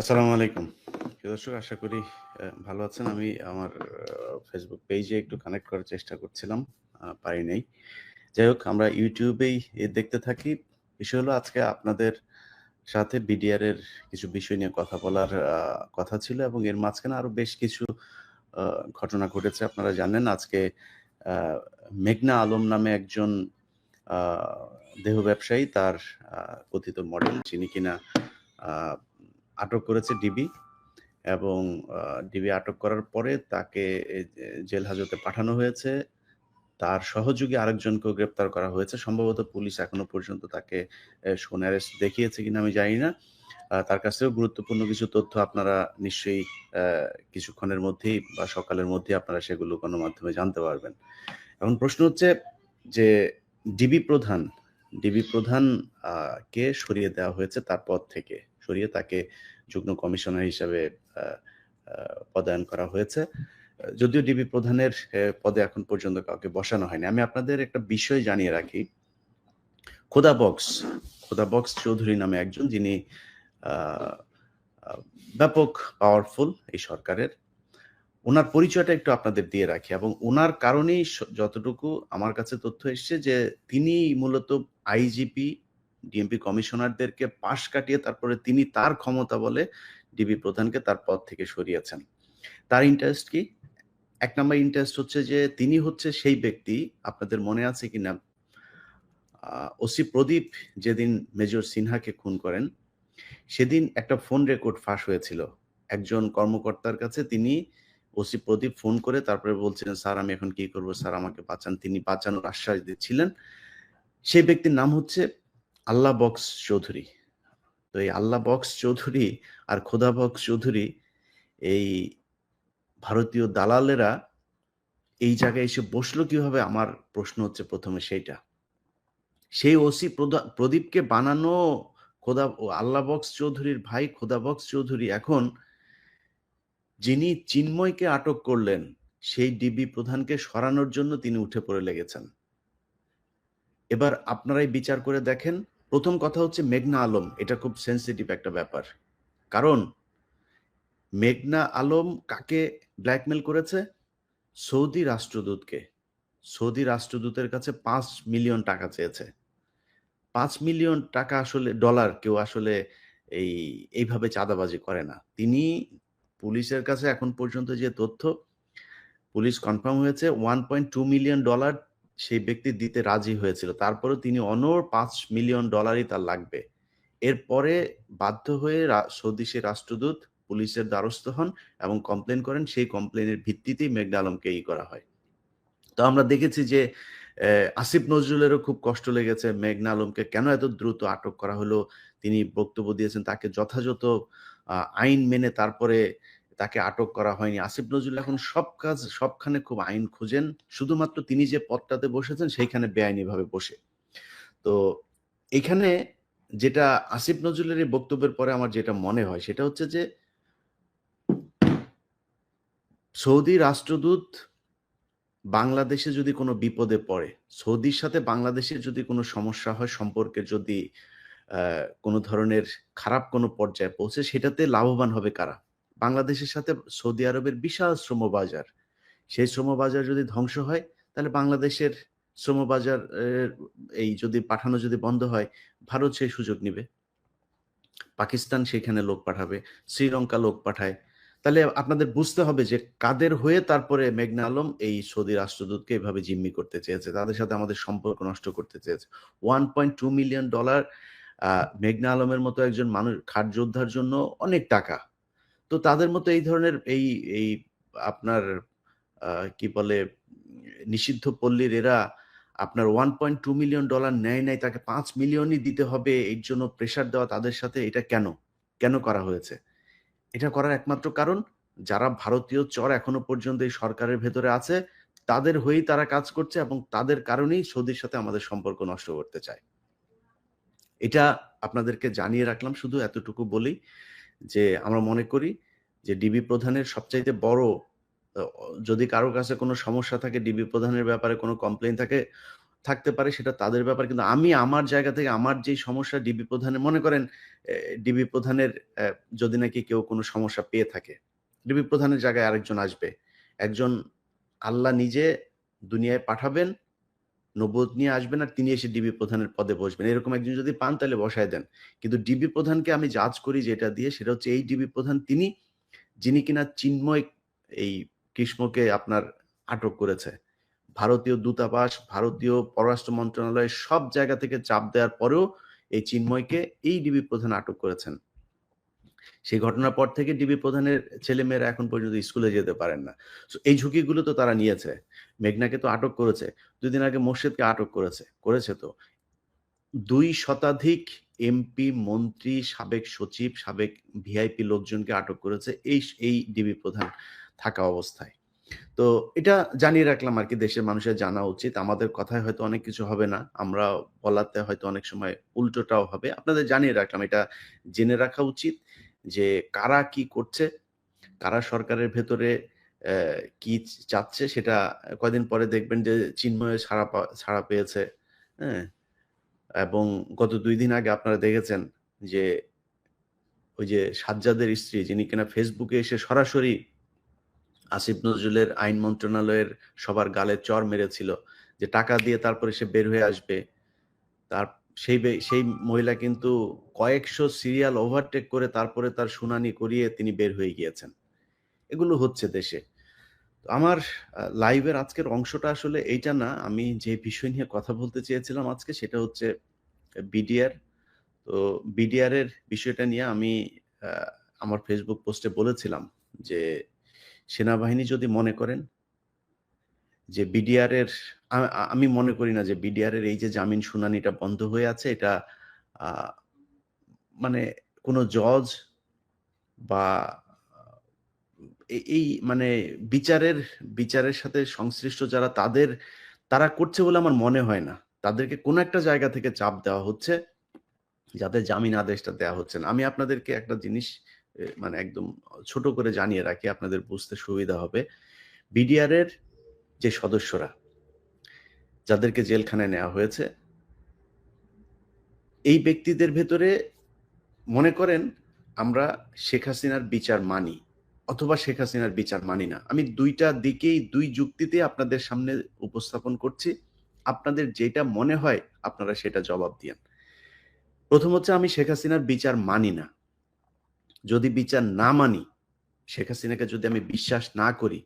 আসসালামু আলাইকুম। দর্শক, আশা করি ভালো আছেন। আমি আমার ফেসবুক পেজে একটু কানেক্ট করার চেষ্টা করছিলাম। পারি নাই। যাই হোক, আমরা ইউটিউবেই দেখতে থাকি। বিষয় হলো, আজকে আপনাদের সাথে বিডিআর এর কিছু বিষয় নিয়ে কথা বলার কথা ছিল এবং এর মাঝখানে আরও বেশ কিছু ঘটনা ঘটেছে। আপনারা জানেন, আজকে মেঘনা আলম নামে একজন দেহ ব্যবসায়ী, তার কথিত মডেল যিনি কিনা আটক করেছে ডিবি এবং ডিবি আটক করার পরে তাকে জেল হাজতে পাঠানো হয়েছে। তার সহযোগী আরেকজনকেও গ্রেপ্তার করা হয়েছে। সম্ভবত পুলিশ এখনও পর্যন্ত তাকে অ্যারেস্ট দেখিয়েছে কিনা আমি জানি না। তার কাছ থেকেও গুরুত্বপূর্ণ কিছু তথ্য আপনারা নিশ্চয়ই কিছুক্ষণের মধ্যেই বা সকালের মধ্যেই আপনারা সেগুলো কোনো মাধ্যমে জানতে পারবেন। এখন প্রশ্ন হচ্ছে যে ডিবি প্রধান, ডিবি প্রধান কে সরিয়ে দেওয়া হয়েছে তার পদ থেকে। সরিয়ে তাকে যুগ্ম কমিশনার হিসাবে পদায়ন করা হয়েছে। যদিও ডিবি প্রধানের পদে এখন পর্যন্ত কাউকে বসানো হয়নি। আমি আপনাদের একটা বিষয় জানিয়ে রাখি। খোদা বক্স, খোদা বক্স চৌধুরী নামে একজন যিনি ব্যাপক পাওয়ারফুল এই সরকারের। ওনার পরিচয়টা একটু আপনাদের দিয়ে রাখি এবং ওনার কারণেই যতটুকু আমার কাছে তথ্য এসছে যে তিনি মূলত আইজিপি, ডিএমপি কমিশনারদেরকে পাশ কাটিয়ে তারপরে তিনি তার ক্ষমতা বলে ডিবি প্রধানকে তার পদ থেকে সরিয়েছেন। তার ইন্টারেস্ট কি? এক নম্বর ইন্টারেস্ট হচ্ছে যে তিনি হচ্ছে সেই ব্যক্তি আপনাদের মনে আছে কি না ওসি প্রদীপ যেদিন মেজর সিনহাকে খুন করেন, সেদিন একটা ফোন রেকর্ড ফাঁস হয়েছিল। একজন কর্মকর্তার কাছে তিনি ওসি প্রদীপ ফোন করে তারপরে বলছিলেন, "স্যার আমি এখন কি করব? স্যার আমাকে বাঁচান।" তিনি বাঁচানোর আশ্বাস দিচ্ছিলেন। সেই ব্যক্তির নাম হচ্ছে আল্লাহ বক্স চৌধুরী। তো এই আল্লাহ বক্স চৌধুরী আর খোদা বক্স চৌধুরী এই ভারতীয় দালালেরা এই জায়গায় এসে বসল কীভাবে? আমার প্রশ্ন হচ্ছে প্রথমে সেইটা। সেই ওসি প্রদা প্রদীপকে বানানো খোদা আল্লাহ বক্স চৌধুরীর ভাই খোদা বক্স চৌধুরী এখন যিনি চিন্ময়কে আটক করলেন, সেই ডিবি প্রধানকে সরানোর জন্য তিনি উঠে পড়ে লেগেছেন। এবার আপনারাই বিচার করে দেখেন। ১ম কথা হচ্ছে মেঘনা আলম। এটা খুব সেনসিটিভ একটা ব্যাপার। কারণ মেঘনা আলম কাকে ব্ল্যাকমেল করেছে? সৌদি রাষ্ট্রদূতকে। সৌদি রাষ্ট্রদূতের কাছে পাঁচ মিলিয়ন টাকা চেয়েছে। পাঁচ মিলিয়ন টাকা আসলে ডলার কেউ আসলে এই, এইভাবে চাঁদাবাজি করে না। তিনি পুলিশের কাছে এখন পর্যন্ত যে তথ্য, পুলিশ কনফার্ম হয়েছে 1.2 মিলিয়ন ডলার সেই ব্যক্তি দিতে রাজি হয়েছিল। তারপরেও তিনি অনড় পাঁচ মিলিয়ন ডলারই তার লাগবে। এরপরে বাধ্য হয়ে রা সৌদি সে রাষ্ট্রদূত, পুলিশের দ্বারস্থ হন এবং কমপ্লেন করেন। সেই কমপ্লেনের ভিত্তিতেই মেঘনা আলমকে ই করা হয়। তো আমরা দেখেছি যে আসিফ নজরুলেরও খুব কষ্ট লেগেছে মেঘনা আলমকে কেন এত দ্রুত আটক করা হলো? তিনি বক্তব্য দিয়েছেন তাকে যথাযথ আইন মেনে তারপরে তাকে আটক করা হয়নি। আসিফ নজরুল এখন সব কাজ সবখানে খুব আইন খুঁজেন। শুধুমাত্র তিনি যে পদটাতে বসেছেন সেইখানে বেআইনিভাবে বসে। তো এখানে যেটা আসিফ নজরুলের এই বক্তব্যের পরে আমার যেটা মনে হয় সেটা হচ্ছে যে সৌদি রাষ্ট্রদূত বাংলাদেশে যদি কোনো বিপদে পড়ে, সৌদির সাথে বাংলাদেশের যদি কোনো সমস্যা হয়, সম্পর্কে যদি কোনো ধরনের খারাপ কোনো পর্যায়ে পৌঁছে সেটাতে লাভবান হবে কারা? বাংলাদেশের সাথে সৌদি আরবের বিশাল শ্রম বাজার সেই শ্রম বাজার যদি ধ্বংস হয় তাহলে বাংলাদেশের শ্রমবাজার এর এই যদি পাঠানো যদি বন্ধ হয়, ভারত সেই সুযোগ নিবে। পাকিস্তান সেখানে লোক পাঠাবে, শ্রীলঙ্কা লোক পাঠায়। তাহলে আপনাদের বুঝতে হবে যে কাদের হয়ে তারপরে মেঘনা আলম এই সৌদি রাষ্ট্রদূতকে এভাবে জিম্মি করতে চেয়েছে। তাদের সাথে আমাদের সম্পর্ক নষ্ট করতে চেয়েছে। 1.2 মিলিয়ন ডলার মেঘনা আলমের মতো একজন মানুষ খাট যোদ্ধার জন্য অনেক টাকা। তো তাদের মতো এই ধরনের এই এই আপনার কি বলে, নিষিদ্ধ পল্লীর এরা আপনার 1.2 মিলিয়ন ডলার নেয় নাই, তাকে পাঁচ মিলিয়নই দিতে হবে, এর জন্য প্রেশার দেওয়া তাদের সাথে, এটা কেন? কেন করা হয়েছে? এটা করার একমাত্র কারণ, যারা ভারতীয় চর এখনও পর্যন্ত এই সরকারের ভেতরে আছে, তাদের হয়েই তারা কাজ করছে এবং তাদের কারণেই সৌদির সাথে আমাদের সম্পর্ক নষ্ট করতে চায়। এটা আপনাদেরকে জানিয়ে রাখলাম, শুধু এতটুকু বলেই যে আমরা মনে করি যে ডিবি প্রধানের সবচাইতে বড় যদি কারও কাছে কোনো সমস্যা থাকে ডিবি প্রধানের ব্যাপারে কোনো কমপ্লেন থাকে, থাকতে পারে, সেটা তাদের ব্যাপার। কিন্তু আমি আমার জায়গা থেকে আমার যেই সমস্যা ডিবি প্রধানের, মনে করেন ডিবি প্রধানের যদি নাকি কেউ কোনো সমস্যা পেয়ে থাকে ডিবি প্রধানের জায়গায় আরেকজন আসবে। একজন আল্লাহ নিজে দুনিয়ায় পাঠাবেন নবোধ নিয়ে আসবেন আর তিনি এসে ডিবি প্রধানের পদে বসবেন। এরকম একজন যদি পান তাহলে বসায় দেন। কিন্তু ডিবি প্রধানকে আমি জাজ করি যেটা দিয়ে, সেটা হচ্ছে এই ডিবি প্রধান, তিনি যিনি কিনা চিন্ময় এই কৃষ্ণকে আপনার আটক করেছে। ভারতীয় দূতাবাস, ভারতীয় পররাষ্ট্র মন্ত্রণালয় সব জায়গা থেকে চাপ দেওয়ার পরেও এই চিন্ময়কে এই ডিবি প্রধান আটক করেছেন। সেই ঘটনার পর থেকে ডিবি প্রধানের ছেলেমেয়েরা এখন পর্যন্ত স্কুলে যেতে পারেন না। এই ঝুঁকিগুলো তো তারা নিয়েছে। মেঘনাকে তো আটক করেছে। দুদিন আগে মোর্শেদকে আটক করেছে করেছে তো। দুই শতাধিক এমপি, মন্ত্রী, সাবেক সচিব, সাবেক ভিআইপি লোকজনকে আটক করেছে এই এই ডিবি প্রধান থাকা অবস্থায়। তো এটা জানিয়ে রাখলাম আর কি, দেশের মানুষের জানা উচিত। আমাদের কথায় হয়তো অনেক কিছু হবে না, আমরা বলাতে হয়তো অনেক সময় উল্টোটাও হবে। আপনাদের জানিয়ে রাখলাম, এটা জেনে রাখা উচিত যে কারা কি করছে, কারা সরকারের ভেতরে কি চাচ্ছে সেটা কয়দিন পরে দেখবেন যে চিন্ময় ছাড়া ছাড়া পেয়েছে হ্যাঁ? এবং গত দুই দিন আগে আপনারা দেখেছেন যে ওই যে সাজ্জাদের স্ত্রী যিনি কিনা ফেসবুকে এসে সরাসরি আসিফ নজরুলের আইন মন্ত্রণালয়ের সবার গালে চর মেরেছিল যে টাকা দিয়ে তারপরে সে বের হয়ে আসবে। তার সেই সেই মহিলা কিন্তু কয়েকশো সিরিয়াল ওভারটেক করে তারপরে তার শুনানি করিয়ে তিনি বের হয়ে গিয়েছেন। এগুলো হচ্ছে দেশে। আমার লাইভের আজকের অংশটা আসলে এইটা না। আমি যে বিষয় নিয়ে কথা বলতে চেয়েছিলাম আজকে সেটা হচ্ছে বিডিআর তো বিডিআর এর বিষয়টা নিয়ে আমি আমার ফেসবুক পোস্টে বলেছিলাম যে, সেনাবাহিনী যদি মনে করেন যে বিডিআর এর আমি মনে করি না যে বিডিআর এর এই যে জামিন শুনানিটা বন্ধ হয়ে আছে, এটা মানে কোনো জজ বা এই মানে বিচারের বিচারের সাথে সংশ্লিষ্ট যারা তাদের, তারা করছে বলে আমার মনে হয় না। তাদেরকে কোনো একটা জায়গা থেকে চাপ দেওয়া হচ্ছে, যাতে জামিন আদেশটা দেওয়া হচ্ছে না। আমি আপনাদেরকে একটা জিনিস মানে একদম ছোট করে জানিয়ে রাখি, আপনাদের বুঝতে সুবিধা হবে। বিডিআর এর যে সদস্যরা, যাদেরকে জেলখানায় নেওয়া হয়েছে, এই ব্যক্তিদের ভেতরে মনে করেন, আমরা শেখ হাসিনার বিচার মানি। অথবা শেখ হাসিনার বিচার মানি না। আমি দুইটা দিকেই, দুই যুক্তিতে আপনাদের সামনে উপস্থাপন করছি। আপনাদের যেটা মনে হয়, আপনারা সেটা জবাব দিয়েন। প্রথম হচ্ছে, আমি শেখ হাসিনার বিচার মানি না। যদি বিচার না মানি, শেখ হাসিনাকে যদি আমি বিশ্বাস না করি,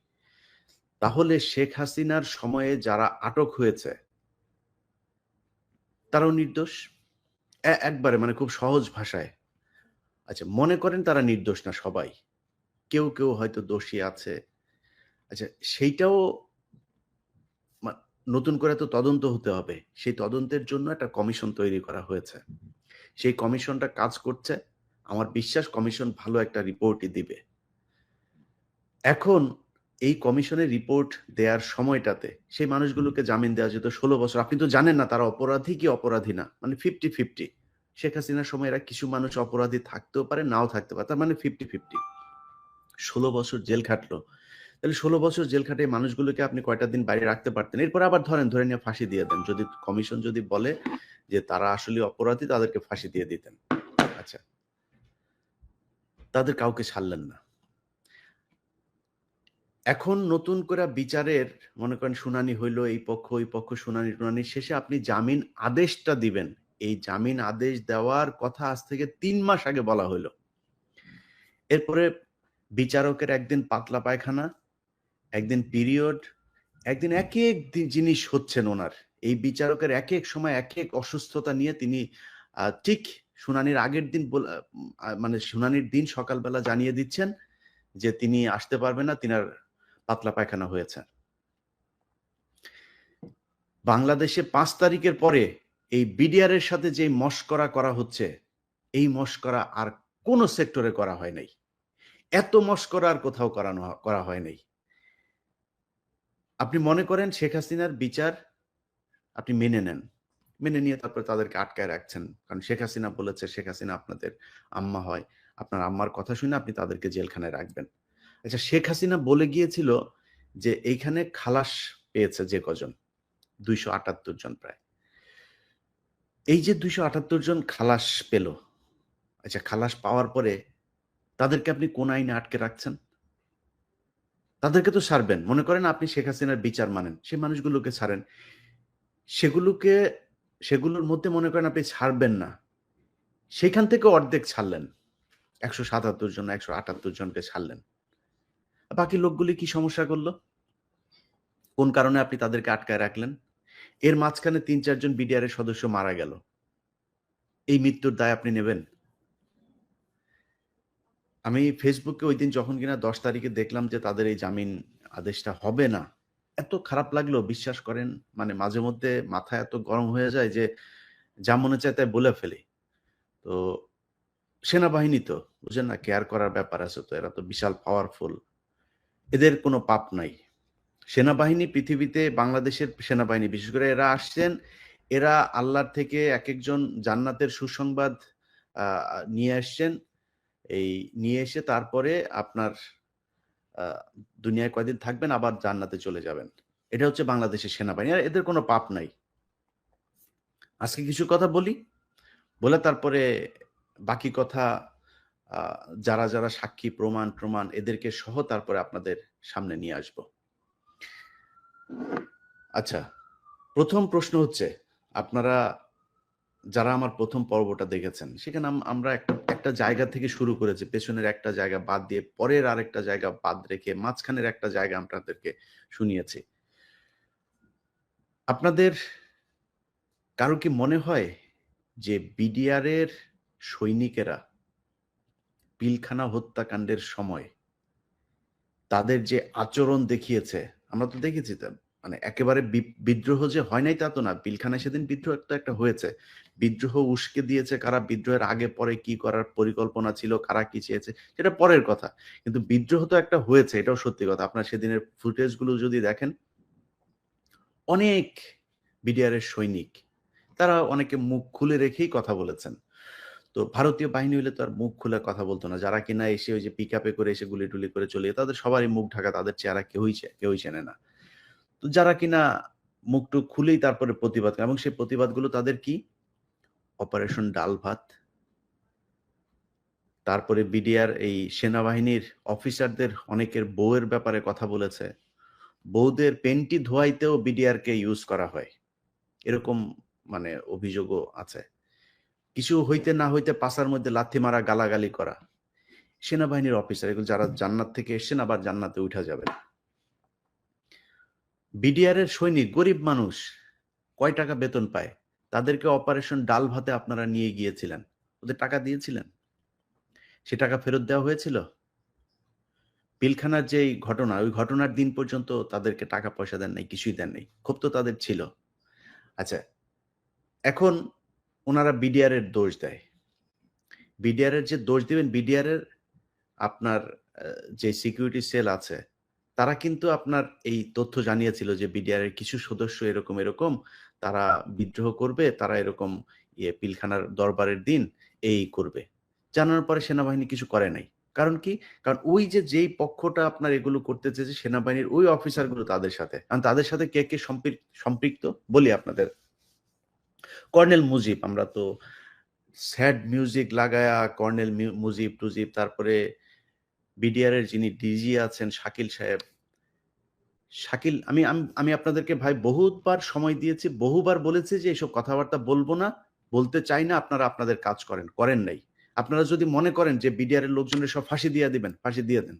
তাহলে শেখ হাসিনার সময়ে যারা আটক হয়েছে, তারাও নির্দোষ। একবারে মানে খুব সহজ ভাষায়। আচ্ছা মনে করেন তারা নির্দোষ না সবাই? কেউ কেউ হয়তো দোষী আছে। আচ্ছা সেইটাও নতুন করে তো তদন্ত হতে হবে। সেই তদন্তের জন্য একটা কমিশন তৈরি করা হয়েছে। সেই কমিশনটা কাজ করছে। আমার বিশ্বাস কমিশন ভালো একটা রিপোর্টই দিবে। এখন এই কমিশনের রিপোর্ট দেওয়ার সময়টাতে সেই মানুষগুলোকে জামিন দেওয়া যেত ষোলো বছর। আপনি তো জানেন না তারা অপরাধী কি অপরাধী না। মানে ফিফটি ফিফটি শেখ হাসিনার সময় এরা কিছু মানুষ অপরাধী থাকতেও পারে, নাও থাকতে পারে। তার মানে ফিফটি ফিফটি ষোলো বছর জেল খাটলো। তাহলে ষোলো বছর জেল খাটে মানুষগুলোকে আপনি কয়টা দিন বাইরে রাখতে পারতেন? এরপর আবার ধরেন, ধরে নিয়ে ফাঁসি দিয়ে দেন। যদি কমিশন যদি বলে যে তারা আসলে অপরাধী, তাদেরকে ফাঁসি দিয়ে দিতেন। আচ্ছা। তাদের কাউকে ছাড়লেন না। এখন নতুন করে বিচারের মনে করেন শুনানি হইল, এই পক্ষ, ওই পক্ষ, শুনানি টুনানি শেষে আপনি জামিন আদেশটা দিবেন। এই জামিন আদেশ দেওয়ার কথা আজ থেকে তিন মাস আগে বলা হইল। এরপরে বিচারকের একদিন পাতলা পায়খানা, একদিন পিরিয়ড একদিন এক এক জিনিস হচ্ছেন ওনার। এই বিচারকের এক এক সময় এক এক অসুস্থতা নিয়ে তিনি ঠিক শুনানির আগের দিন মানে শুনানির দিন সকালবেলা জানিয়ে দিচ্ছেন যে তিনি আসতে পারবেন না, তিনার পাতলা পায়খানা হয়েছে। বাংলাদেশে পাঁচ তারিখের পরে এই বিডিআর এর সাথে যে মস্করা করা হচ্ছে, এই মস্করা আর কোন সেক্টরে করা হয় নাই। এত মস্করা আর কোথাও করানো করা হয় নাই। আপনি মনে করেন শেখ হাসিনার বিচার আপনি মেনে নেন। মেনে নিয়ে তারপরে তাদেরকে আটকায় রাখছেন। কারণ শেখ হাসিনা বলেছে, শেখ হাসিনা আপনাদের আম্মা হয়। আপনার আম্মার কথা শুনে আপনি তাদেরকে জেলখানায় রাখবেন। আচ্ছা শেখ হাসিনা বলে গিয়েছিল যে, এইখানে খালাস পেয়েছে যে কজন? দুইশো আটাত্তর জন প্রায়। এই যে দুইশো আটাত্তর জন খালাস পেল আচ্ছা খালাস পাওয়ার পরে তাদেরকে আপনি কোন আইনে আটকে রাখছেন? তাদেরকে তো ছাড়বেন মনে করেন আপনি শেখ হাসিনার বিচার মানেন, সে মানুষগুলোকে ছাড়েন। সেগুলোকে, সেগুলোর মধ্যে মনে করেন আপনি ছাড়বেন না। সেখান থেকে অর্ধেক ছাড়লেন। একশো সাতাত্তর জন, একশো আটাত্তর জনকে ছাড়লেন। বাকি লোকগুলি কি সমস্যা করল? কোন কারণে আপনি তাদেরকে আটকায় রাখলেন? এর মাঝখানে তিন চারজন বিডিআর সদস্য মারা গেল। এই মৃত্যুর দায় আপনি নেবেন। আমি ফেসবুকে ওই দিন যখন কিনা দশ তারিখে দেখলাম যে তাদের এই জামিন আদেশটা হবে না, এত খারাপ লাগল, বিশ্বাস করেন? মানে মাঝে মধ্যে মাথা এত গরম হয়ে যায় যে যা মনে চায় তাই বলে ফেলি। তো সেনাবাহিনী তো বুঝেন না? কেয়ার করার ব্যাপার আছে তো, এরা তো বিশাল পাওয়ারফুল এদের কোনো পাপ নাই। সেনাবাহিনী পৃথিবীতে, বাংলাদেশের সেনাবাহিনী, বিশেষ করে এরা আসছেন, এরা আল্লাহর থেকে এক একজন জান্নাতের সুসংবাদ নিয়ে আসছেন। এই নিয়ে এসে তারপরে আপনার দুনিয়ায় কয়দিন থাকবেন, আবার জান্নাতে চলে যাবেন। এটা হচ্ছে বাংলাদেশের সেনাবাহিনী। আর এদের কোনো পাপ নাই। আজকে কিছু কথা বলি। বলে তারপরে বাকি কথা যারা যারা সাক্ষী, প্রমাণ প্রমাণ, এদেরকে সহ তারপরে আপনাদের সামনে নিয়ে আসব। আচ্ছা প্রথম প্রশ্ন হচ্ছে, আপনারা যারা আমার প্রথম পর্বটা দেখেছেন, সেখানে আমরা একটা একটা জায়গা থেকে শুরু করেছি। পেছনের একটা জায়গা বাদ দিয়ে পরের আরেকটা জায়গা বাদ রেখে মাঝখানের একটা জায়গা আপনাদেরকে শুনিয়েছি। আপনাদের কারও কি মনে হয় যে বিডিআর এর সৈনিকেরা পিলখানা হত্যাকাণ্ডের সময় তাদের যে আচরণ দেখিয়েছে, আমরা তো দেখেছি মানে একেবারে বিদ্রোহ যে হয় নাই তা তো না। পিলখানায় সেদিন বিদ্রোহ একটা একটা হয়েছে। বিদ্রোহ উস্কে দিয়েছে কারা, বিদ্রোহের আগে পরে কি করার পরিকল্পনা ছিল, কারা কি চেয়েছে, সেটা পরের কথা। কিন্তু বিদ্রোহ তো একটা হয়েছে, এটাও সত্যি কথা। আপনার সেদিনের ফুটেজগুলো যদি দেখেন, অনেক বিডিআর এর সৈনিক, তারা অনেকে মুখ খুলে রেখেই কথা বলেছেন। তো ভারতীয় বাহিনী হলে তো আর মুখ খুলে কথা বলতো না। যারা কিনা এসে ওই যে পিক আপে করে এসে গুলি টুলি করে চলে তাদের সবারই মুখ ঢাকা, তাদের চেহারা কেউই কেউই চেনে না। তো যারা কিনা মুখটুক খুলেই তারপরে প্রতিবাদ করে, এবং সেই প্রতিবাদগুলো তাদের কি? অপারেশন ডাল ভাত। তারপরে বিডিআর এই সেনাবাহিনীর অফিসারদের অনেকের বউয়ের ব্যাপারে কথা বলেছে। বউদের পেন্টি ধোয়াইতেও বিডিআর কে ইউজ করা হয়। এরকম মানে অভিযোগও আছে। কিছু হইতে না হইতে পাশার মধ্যে লাথি মারা, গালাগালি করা। সেনাবাহিনীর অফিসার এগুলো যারা জান্নাত থেকে এসছেন আবার জান্নাতে উঠা যাবে বিডিআর এর সৈনিক, গরিব মানুষ কয় টাকা বেতন পায়? তাদেরকে অপারেশন ডাল ভাতে আপনারা নিয়ে গিয়েছিলেন। ওদের টাকা দিয়েছিলেন? সে টাকা ফেরত দেওয়া হয়েছিল? পিলখানার যে ঘটনা, ওই ঘটনার দিন পর্যন্ত তাদেরকে টাকা পয়সা দেন নাই, কিছুই দেন নাই। খুব তো তাদের ছিল। আচ্ছা এখন ওনারা বিডিআর এর দোষ দেয়। বিডিআর এর যে দোষ দিবেন বিডিআর এর আপনার যে সিকিউরিটি সেল আছে তারা কিন্তু আপনার এই তথ্য জানিয়েছিল যে বিডিআর এর কিছু সদস্য এরকম এরকম, তারা বিদ্রোহ করবে, তারা এরকম ইয়ে পিলখানার দরবারের দিন এই করবে। জানানোর পরে সেনাবাহিনী কিছু করে নাই। কারণ কি? কারণ ওই যে, যেই পক্ষটা আপনার এগুলো করতে চেয়েছে, সেনাবাহিনীর ওই অফিসারগুলো তাদের সাথে। কারণ তাদের সাথে কে কে সম্পৃক- সম্পৃক্ত? বলি আপনাদের। কর্নেল মুজিব, আমরা তো স্যাড মিউজিক লাগায়া কর্নেল মুজিব টুজিব তারপরে বিডিআর এর যিনি ডিজি আছেন শাকিল সাহেব। শাকিল, আমি আমি আপনাদেরকে ভাই বহুতবার সময় দিয়েছি, বহুবার বলেছি যে এইসব কথাবার্তা বলব না, বলতে চাই না, আপনারা আপনাদের কাজ করেন করেন নাই। আপনারা যদি মনে করেন যে বিডিআর এর লোকজনের সব ফাঁসি দিয়ে দিবেন, ফাঁসি দিয়ে দেন।